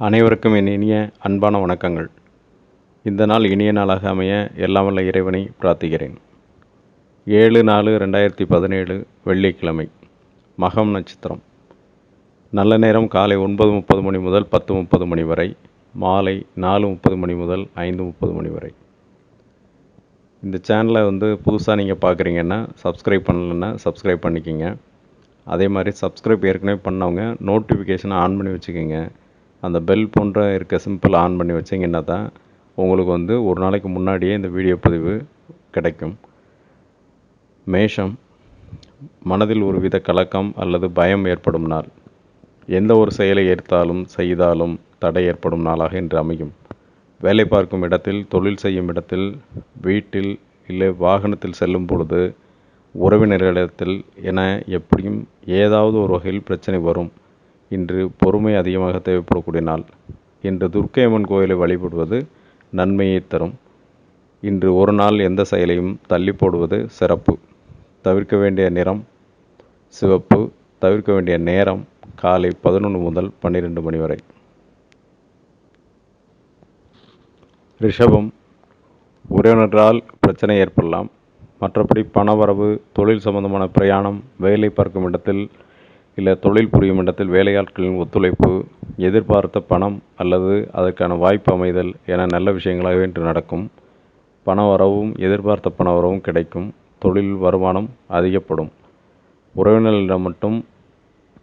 அனைவருக்கும் என் இனிய அன்பான வணக்கங்கள். இந்த நாள் இனிய நாளாக அமைய எல்லாம் வல்ல இறைவனை பிரார்த்திக்கிறேன். ஏழு நாலு ரெண்டாயிரத்தி பதினேழு வெள்ளிக்கிழமை மகம் நட்சத்திரம். நல்ல நேரம் காலை ஒன்பது முப்பது மணி முதல் பத்து முப்பது மணி வரை மாலை நாலு முப்பது மணி முதல் ஐந்து முப்பது மணி வரை. இந்த சேனலை வந்து புதுசாக நீங்கள் பார்க்குறீங்கன்னா சப்ஸ்கிரைப் பண்ணலைன்னா சப்ஸ்கிரைப் பண்ணிக்கிங்க. அதே மாதிரி சப்ஸ்கிரைப் ஏற்கனவே பண்ணவங்க நோட்டிஃபிகேஷனை ஆன் பண்ணி வச்சுக்கோங்க. அந்த பெல் போன்ற இருக்க சிம்பிள் ஆன் பண்ணி வச்சிங்கன்னா தான் உங்களுக்கு வந்து ஒரு நாளைக்கு முன்னாடியே இந்த வீடியோ பதிவு கிடைக்கும். மேஷம் மனதில் ஒருவித கலக்கம் அல்லது பயம் ஏற்படும் நாள். எந்த ஒரு செயலை ஏற்றாலும் செய்தாலும் தடை ஏற்படும் நாளாக இன்று அமையும். வேலை பார்க்கும் இடத்தில் தொழில் செய்யும் இடத்தில் வீட்டில் இல்லை வாகனத்தில் செல்லும் பொழுது உறவினர்களிடத்தில் என எப்படியும் ஏதாவது ஒரு வகையில் பிரச்சனை வரும். இன்று பொறுமை அதிகமாக தேவைப்படக்கூடிய நாள். இன்று துர்க்கையம்மன் கோயிலை வழிபடுவது நன்மையை தரும். இன்று ஒரு நாள் எந்த செயலையும் தள்ளி போடுவது சிறப்பு. தவிர்க்க வேண்டிய நிறம் சிவப்பு தவிர்க்க வேண்டிய நேரம் காலை பதினொன்று முதல் பன்னிரெண்டு மணி வரை. ரிஷபம் உறவினரால் பிரச்சனை ஏற்படலாம். மற்றபடி பணவரவு தொழில் சம்பந்தமான பிரயாணம் வேலை பார்க்கும் இடத்தில் இல்லை தொழில் புரியும் இடத்தில் வேலையாட்களின் ஒத்துழைப்பு எதிர்பார்த்த பணம் அல்லது அதற்கான வாய்ப்பு அமைதல் என நல்ல விஷயங்களாகவே இன்று நடக்கும். பண வரவும் எதிர்பார்த்த பண வரவும் கிடைக்கும். தொழில் வருமானம் அதிகப்படும். உறவினர்களிடம் மட்டும்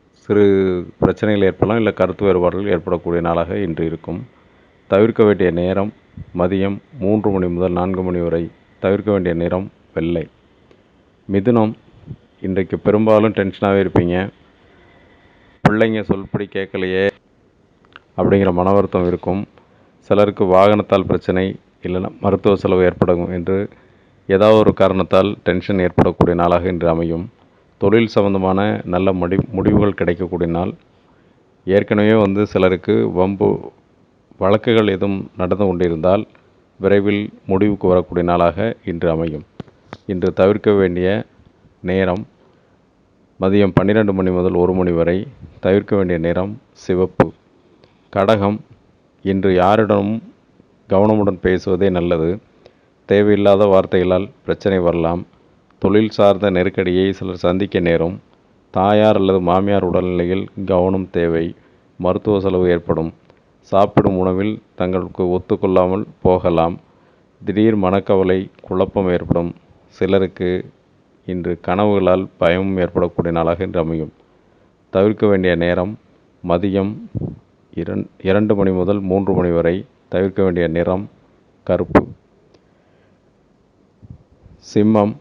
சிறு பிரச்சனைகள் ஏற்படலாம் இல்லை கருத்து வேறுபாடுகள் ஏற்படக்கூடிய நாளாக இன்று இருக்கும். தவிர்க்க வேண்டிய நேரம் மதியம் மூன்று மணி முதல் நான்கு மணி வரை தவிர்க்க வேண்டிய நிறம் வெள்ளை. மிதுனம் இன்றைக்கு பெரும்பாலும் டென்ஷனாகவே இருப்பீங்க. பிள்ளைங்க சொல்படி கேட்கலையே அப்படிங்கிற மன வருத்தம் இருக்கும். சிலருக்கு வாகனத்தால் பிரச்சனை இல்லைன்னா மருத்துவ செலவு ஏற்படும் என்று ஏதாவது ஒரு காரணத்தால் டென்ஷன் ஏற்படக்கூடிய நாளாக இன்று அமையும். தொழில் சம்பந்தமான நல்ல முடி முடிவுகள் கிடைக்கக்கூடிய நாள். ஏற்கனவே வந்து சிலருக்கு வம்பு வழக்குகள் எதுவும் நடந்து கொண்டிருந்தால் விரைவில் முடிவுக்கு வரக்கூடிய நாளாக இன்று அமையும். இன்று தவிர்க்க வேண்டிய நேரம் மதியம் பன்னிரெண்டு மணி முதல் ஒரு மணி வரை தவிர்க்க வேண்டிய நிறம் சிவப்பு. கடகம் இன்று யாரிடமும் கவனமுடன் பேசுவதே நல்லது. தேவையில்லாத வார்த்தைகளால் பிரச்சனை வரலாம். தொழில் சார்ந்த நெருக்கடியை சிலர் சந்திக்க நேரும். தாயார் அல்லது மாமியார் உடல்நிலையில் கவனம் தேவை. மருத்துவ செலவு ஏற்படும். சாப்பிடும் உணவில் தங்களுக்கு ஒத்துக்கொள்ளாமல் போகலாம். திடீர் மனக்கவலை குழப்பம் ஏற்படும். சிலருக்கு இன்று கனவுகளால் பயமும் ஏற்படக்கூடிய நாளாக இன்று அமையும். தவிர்க்க வேண்டிய நேரம் மதியம் இரண் இரண்டு மணி முதல் மூன்று மணி வரை தவிர்க்க வேண்டிய நிறம் கருப்பு. சிம்மம்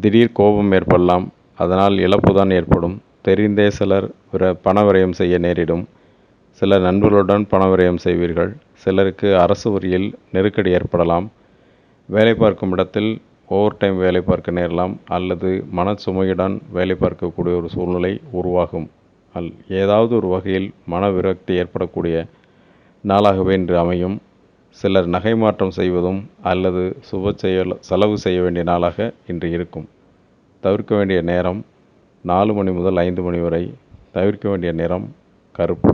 திடீர் கோபம் ஏற்படலாம். அதனால் இழப்பு தான் ஏற்படும். தெரிந்தே சிலர் பிற பண விரயம் செய்ய நேரிடும். சிலர் நண்பர்களுடன் பண விரயம் செய்வீர்கள். சிலருக்கு அரசு வரியில் நெருக்கடி ஏற்படலாம். வேலை பார்க்கும் இடத்தில் ஓவர் டைம் வேலை பார்க்க நேரலாம் அல்லது மனச்சுமையுடன் வேலை பார்க்கக்கூடிய ஒரு சூழ்நிலை உருவாகும். அல் ஏதாவது ஒரு வகையில் மன விரக்தி ஏற்படக்கூடிய நாளாகவே இன்று அமையும். சிலர் நகை மாற்றம் செய்வதும் அல்லது சுப செயல் செலவு செய்ய வேண்டிய நாளாக இன்று இருக்கும். தவிர்க்க வேண்டிய நேரம் நாலு மணி முதல் ஐந்து மணி வரை தவிர்க்க வேண்டிய நிறம் கருப்பு.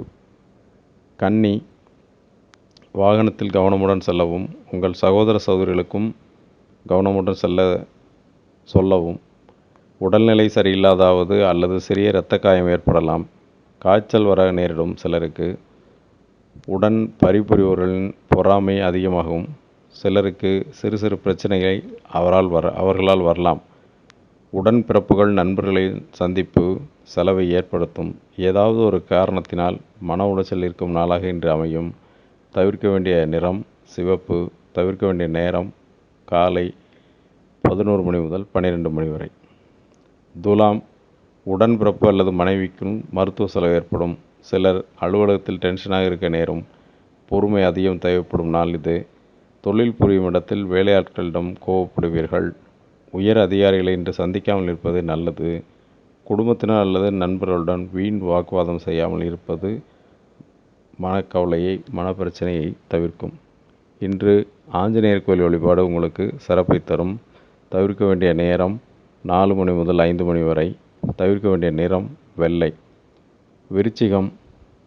கன்னி வாகனத்தில் கவனமுடன் செல்லவும் உங்கள் சகோதர சகோதரிகளுக்கும் கவனமுடன் செல்ல சொல்லவும். உடல்நிலை சரியில்லாதாவது அல்லது சிறிய இரத்த காயம் ஏற்படலாம். காய்ச்சல் வர நேரிடும் சிலருக்கு. உடன் பரிபுரிவர்களின் பொறாமை அதிகமாகும். சிலருக்கு சிறு சிறு பிரச்சனைகளை அவரால் வர அவர்களால் வரலாம். உடன் பிறப்புகள் நண்பர்களின் சந்திப்பு செலவை ஏற்படுத்தும். ஏதாவது ஒரு காரணத்தினால் மன உளைச்சல் இருக்கும் நாளாக இன்று அமையும். தவிர்க்க வேண்டிய நிறம் சிவப்பு. தவிர்க்க வேண்டிய நேரம் காலை பதினோரு மணி முதல் பன்னிரெண்டு மணி வரை. துலாம் உடன்பிறப்பு அல்லது மனைவிக்கும் மருத்துவ செலவு ஏற்படும். சிலர் அலுவலகத்தில் டென்ஷனாக இருக்க நேரும் பொறுமை அதிகம் தேவைப்படும் நாள் இது. தொழில் புரியும் இடத்தில் வேலையாட்களிடம் கோவப்படுவீர்கள். உயர் அதிகாரிகளை இன்று சந்திக்காமல் இருப்பது நல்லது. குடும்பத்தினர் அல்லது நண்பர்களுடன் வீண் வாக்குவாதம் செய்யாமல் இருப்பது மனக்கவலையை மனப்பிரச்சனையை தவிர்க்கும். இன்று ஆஞ்சநேயர் கோயில் வழிபாடு உங்களுக்கு சிறப்பை தரும். தவிர்க்க வேண்டிய நேரம் நாலு மணி முதல் ஐந்து மணி வரை. தவிர்க்க வேண்டிய நிறம் வெள்ளை. விருச்சிகம்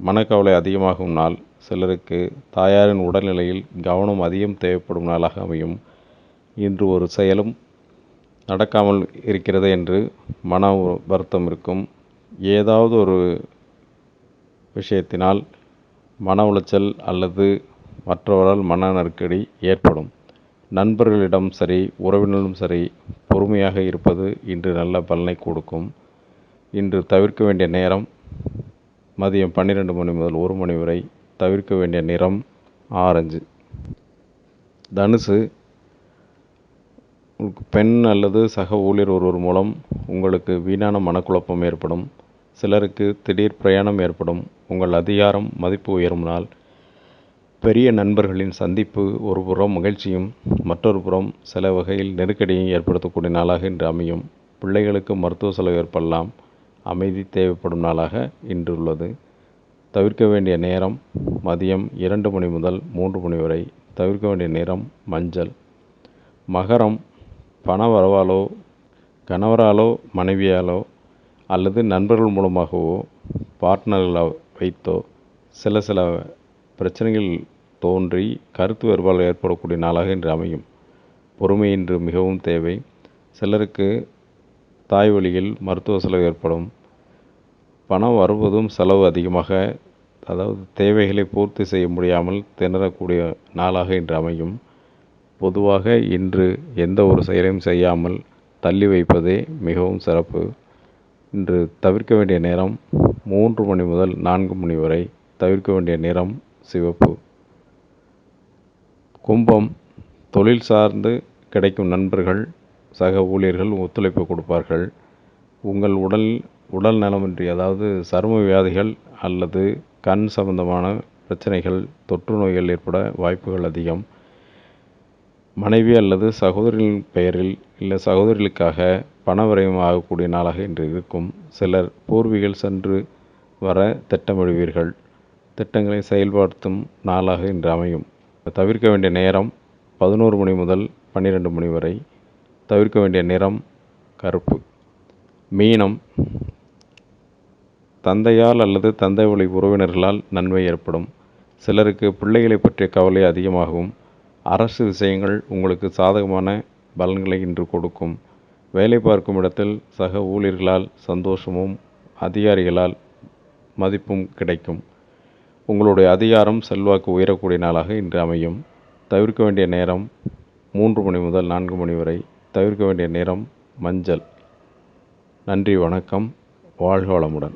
மனக்கவலை அதிகமாகும் நாள். சிலருக்கு தாயாரின் உடல்நிலையில் கவனம் அதிகம் தேவைப்படும் நாளாக அமையும். இன்று ஒரு செயலும் நடக்காமல் இருக்கிறது என்று மன வருத்தம் இருக்கும். ஏதாவது ஒரு விஷயத்தினால் மன உளைச்சல் அல்லது மற்றவரால் மன நெருக்கடி ஏற்படும். நண்பர்களிடம் சரி உறவினரும் சரி பொறுமையாக இருப்பது இன்று நல்ல பலனை கொடுக்கும். இன்று தவிர்க்க வேண்டிய நேரம் மதியம் பன்னிரெண்டு மணி முதல் ஒரு மணி வரை தவிர்க்க வேண்டிய நிறம் ஆரஞ்சு. தனுசு பெண் அல்லது சக ஊழியர் ஒருவர் மூலம் உங்களுக்கு வீணான மனக்குழப்பம் ஏற்படும். சிலருக்கு திடீர் பிரயாணம் ஏற்படும். உங்கள் அதிகாரம் மதிப்பு உயரும். நாள் பெரிய நண்பர்களின் சந்திப்பு ஒரு புறம் மகிழ்ச்சியும் மற்றொரு புறம் சில வகையில் நெருக்கடியும் ஏற்படுத்தக்கூடிய நாளாக இன்று அமையும். பிள்ளைகளுக்கு மருத்துவ செலவு ஏற்படலாம். அமைதி தேவைப்படும் நாளாக இன்று உள்ளது. தவிர்க்க வேண்டிய நேரம் மதியம் இரண்டு மணி முதல் மூன்று மணி வரை. தவிர்க்க வேண்டிய நேரம் மஞ்சள். மகரம் பண வரவாலோ கணவராலோ மனைவியாலோ அல்லது நண்பர்கள் மூலமாகவோ பார்ட்னர்களை வைத்தோ சில சில பிரச்சனைகள் தோன்றி கருத்து வேறுபாடு ஏற்படக்கூடிய நாளாக இன்று அமையும். பொறுமை இன்று மிகவும் தேவை. சிலருக்கு தாய் வழியில் மருத்துவ செலவு ஏற்படும். பணம் வருவதும் செலவு அதிகமாக அதாவது தேவைகளை பூர்த்தி செய்ய முடியாமல் திணறக்கூடிய நாளாக இன்று அமையும். பொதுவாக இன்று எந்த ஒரு செயலையும் செய்யாமல் தள்ளி வைப்பதே மிகவும் சிறப்பு. இன்று தவிர்க்க வேண்டிய நேரம் மூன்று மணி முதல் நான்கு மணி வரை தவிர்க்க வேண்டிய நிறம் சிவப்பு. கும்பம் தொழில் சார்ந்து கிடைக்கும் நண்பர்கள் சக ஊழியர்கள் ஒத்துழைப்பு கொடுப்பார்கள். உங்கள் உடல் உடல் நலமின்றி அதாவது சரும வியாதிகள் அல்லது கண் சம்பந்தமான பிரச்சனைகள் தொற்று நோய்கள் ஏற்பட வாய்ப்புகள் அதிகம். மனைவி அல்லது சகோதரிகளின் பெயரில் இல்லை சகோதரிகளுக்காக பண விரயம் ஆகக்கூடிய நாளாக இன்று இருக்கும். சிலர் பூர்வீகள் சென்று வர திட்டமிடுவீர்கள். திட்டங்களை செயல்படுத்தும் நாளாக இன்று அமையும். தவிர்க்க வேண்டிய நேரம் பதினோரு மணி முதல் பன்னிரெண்டு மணி வரை. தவிர்க்க வேண்டிய நிறம் கருப்பு. மீனம். தந்தையால் அல்லது தந்தை வழி உறவினர்களால் நன்மை ஏற்படும். சிலருக்கு பிள்ளைகளை பற்றிய கவலை அதிகமாகும் அரசு விஷயங்கள் உங்களுக்கு சாதகமான பலன்களை இன்று கொடுக்கும். வேலை பார்க்கும் இடத்தில் சக ஊழியர்களால் சந்தோஷமும் அதிகாரிகளால் மதிப்பும் கிடைக்கும். உங்களுடைய அதிகாரம் செல்வாக்கு உயரக்கூடிய நாளாக இன்று அமையும். தவிர்க்க வேண்டிய நேரம் மூன்று மணி முதல் நான்கு மணி வரை தவிர்க்க வேண்டிய நேரம் மஞ்சள். நன்றி வணக்கம். வாழ்க வளமுடன்.